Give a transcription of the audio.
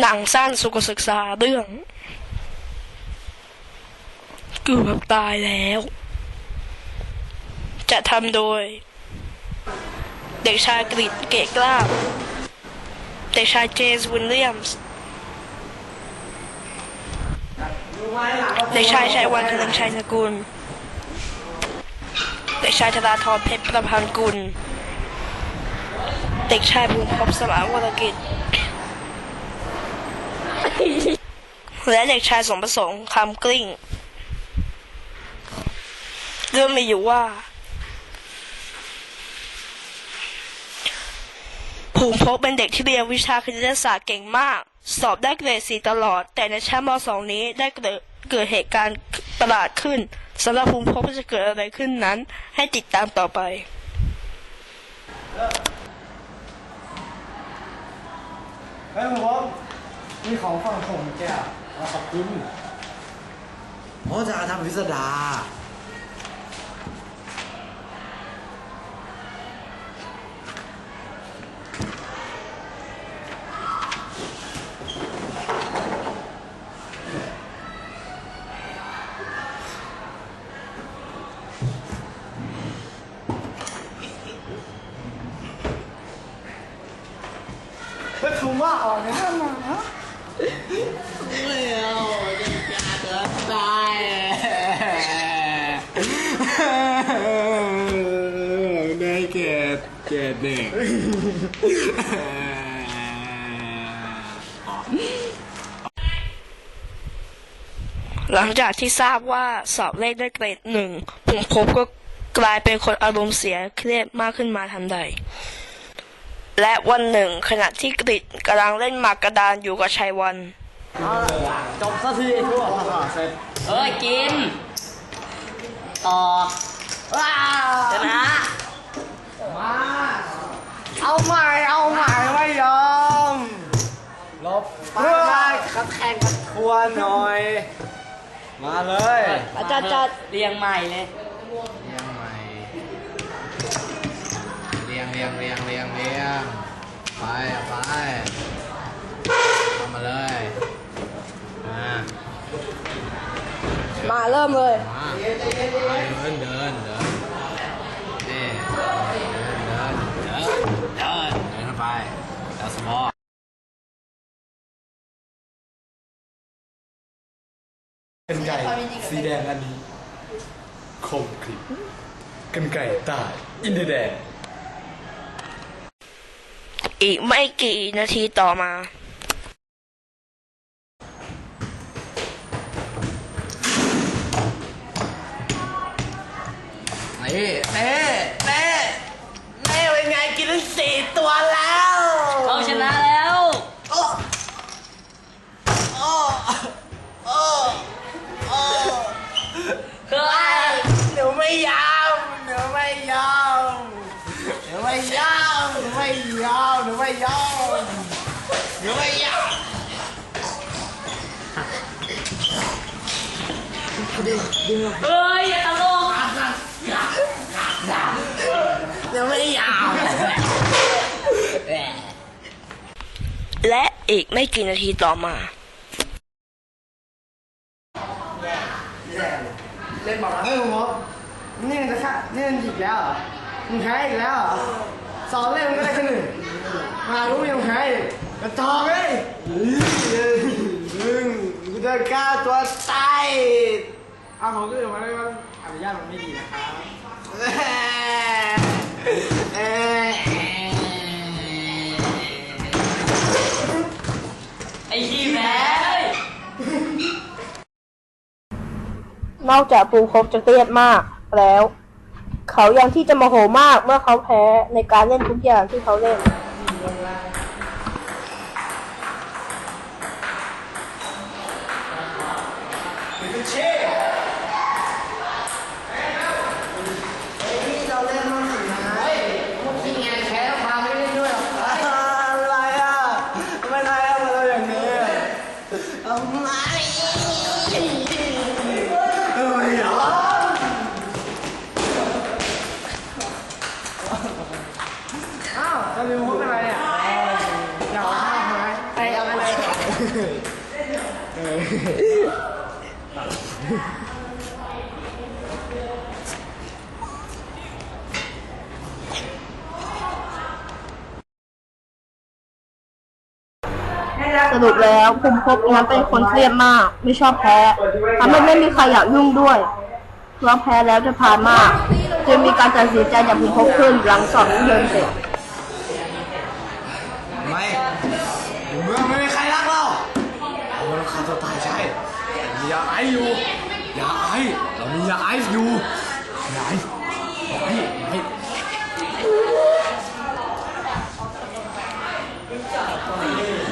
หนังสั้นสุขศึกษาเรื่องเกือบตายแล้ว จะทำโดย เด็กชายกริดเกตกล้าเด็กชายเจมส์วิลเลียมส์เด็กชายชัยวันเฉลิมชัยสกุล เด็กชายธราธรเพชรประพันธ์กุล เด็กชายภูมิภพสมาวรกิจ และเด็กชายสมประสงค์คำกลิ้งเรื่องมีอยู่ว่าภูมิพบเป็นเด็กที่เรียนวิชาคณิตศาสตร์เก่งมาก สอบได้เกรดสีตลอด แต่ในชั้นม .2 นี้ได้เกิดเกิดเหตุการณ์ประหลาดขึ้นสำหรับภูมิพบจะเกิดอะไรขึ้นนั้น ให้ติดตามต่อไปเฮ้ยผม มีของฝั่งผมแกอะเอาขอบคุณโอ้จะทำพิสดารเฮ้ยถูกว่าออกในห้างมาฮะ ไม่เอาจะจะตายได้เกตเกตหนึ่งหลังจากที่ทราบว่าสอบเลขได้เกรดหนึ่งภูมิพบก็กลายเป็นคนอารมณ์เสียเครียดมากขึ้นมาทันใด และวันหนึ่งขณะที่กริดกำลังเล่นหมากกระดานอยู่กับชัยวัน จบสักทีทั่วเสร็จเอ้ยกิน ต่อว้าชนะ มาเอาใหม่เอาใหม่ไม่ยอมลบไปได้กระแทงกระทวนหน่อย มาเลย อาจารย์จัดเรียงใหม่เลย ยงเรียงเรียงเรียงเรียงไปไปเข้ามาเลยมามาเริ่มเลยมาไปเดินเดินเดินนี่เดินเดินเดินเดินเดินเข้าไปแล้วสมองกันไก่สีแดงอันนี้คมคลิปกันไก่ใต้อินเดียแดง อีกไม่กี่นาทีต่อมานี่เน่เน่เต้เป็นไงกินทั้งสี ไม่ยอมหนูไม่ยอมเฮ้ยอย่าตลกหนูไม่ยอมและอีกไม่กี่นาทีต่อมา เล่นบอลเฮ้ยผมอนี่จะค่ะนี่มันอีกแล้วเหรอมึงแพ้อีกแล้วเหรอสองเล่มก็ได้แค่หนึ่ง มารู้ยังแพ้อีกกระจอกเลยมึงกูจะกล้าตัวตายเอาของก็อื่นมาได้ว่าอนุญาตมันไม่ดีนะครับเอ้ยไอ้ขี้แพ้นอกจากภูมิพบจะเครียดมากแล้ว เขายังที่จะโมโหมากเมื่อเขาแพ้ในการเล่นทุกอย่างที่เขาเล่น เรา พูอะไรอะอยาเข้าวไหมไปเอาอะไรสรุปแล้วกลุ่มพวบันเป็นคนเครียดมาก ไม่ชอบแพ้ทำให้ไม่มีใครอยากยุ่งด้วย เพราะแพ้แล้วจะพานมาก จึงมีการตัดสินใจจางกลุ่มพวกขึ้นหลังสอบเรียนเสร็จ ตายใช่มียาไอซ์อยู่ยาไอซ์เรามียาไอซ์อยู่ยาไอซ์ยาไอซ์ยาไอซ์